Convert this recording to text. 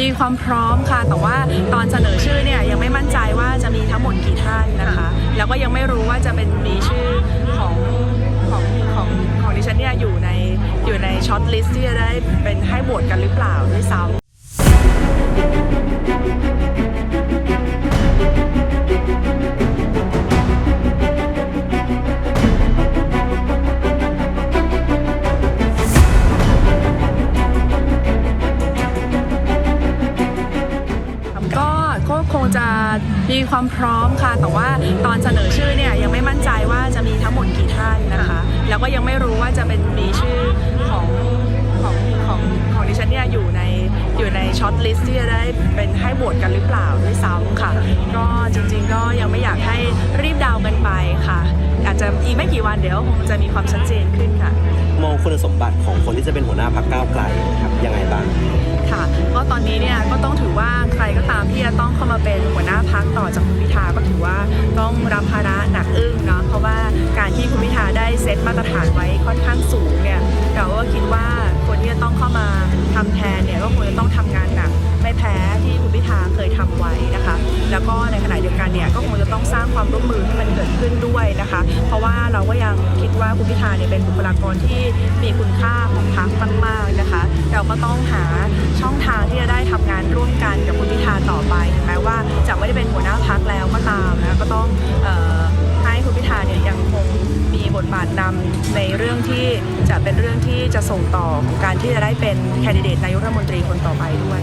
มีความพร้อมค่ะ แต่ว่าตอนเสนอชื่อเนี่ยยังไม่มั่นใจว่าจะมีทั้งหมดกี่ท่านนะคะ แล้วก็ยังไม่รู้ว่าจะเป็นมีชื่อของของของของดิฉันเนี่ยอยู่ในอยู่ในช็อตลิสต์ที่จะได้เป็นให้โหวตกันหรือเปล่าด้วยซ้ำ จะมีความพร้อมค่ะ แต่ว่าตอนเสนอชื่อเนี่ยยังไม่มั่นใจว่าจะมีทั้งหมดกี่ท่านนะคะ แล้วก็ยังไม่รู้ว่าจะเป็นมีชื่อของของของของดิฉันเนี่ยอยู่ในอยู่ในช็อตลิสต์ที่จะได้เป็นให้โหวตกันหรือเปล่าด้วยซ้ำค่ะ ก็จริงๆก็ยังไม่อยากให้รีบเดากันไปค่ะ อาจจะอีกไม่กี่วันเดี๋ยวคงจะมีความชัดเจนขึ้นค่ะ มองคุณสมบัติของคนที่จะเป็นหัวหน้าพรรคก้าวไกลครับยังไงบ้างค่ะก็ตอนนี้เนี่ยก็ต้องถือว่าใครก็ตาม จะต้องเข้ามาเป็นหัวหน้าพักต่อจากคุณพิธาก็ถือว่าต้องรับภาระหนักอึ้งเนาะเพราะว่าการที่คุณพิธาได้เซตมาตรฐานไว้ค่อนข้างสูงเนี่ยเราก็คิดว่าคนที่จะต้องเข้ามาทำแทนเนี่ยก็คงจะต้องทำงานหนักไม่แพ้ที่คุณพิธาเคยทำไว้นะคะ แล้วก็ในขณะเดียวกันเนี่ยก็คงจะต้องสร้างความร่วมมือให้มันเเราะว่าเราก็ยังคิดว่าคุณพิธาเนี่ยเป็นบุคลากรที่มีคุณค่าของพรรคมากๆนะคะ เราก็ต้องหาช่องทางที่จะได้ทำงานร่วมกันกับคุณพิธาต่อไปถึงแม้ว่าจะไม่ได้เป็นหัวหน้าพักแล้วก็ตามนะก็ต้องออให้คุณพิธาเนี่ยยังคงมีบทบาทนำในเรื่องที่จะเป็นเรื่องที่จะส่งต่อของการที่จะได้เป็นแคนดิเดตนายกรัฐมนตรีคนต่อไปด้วย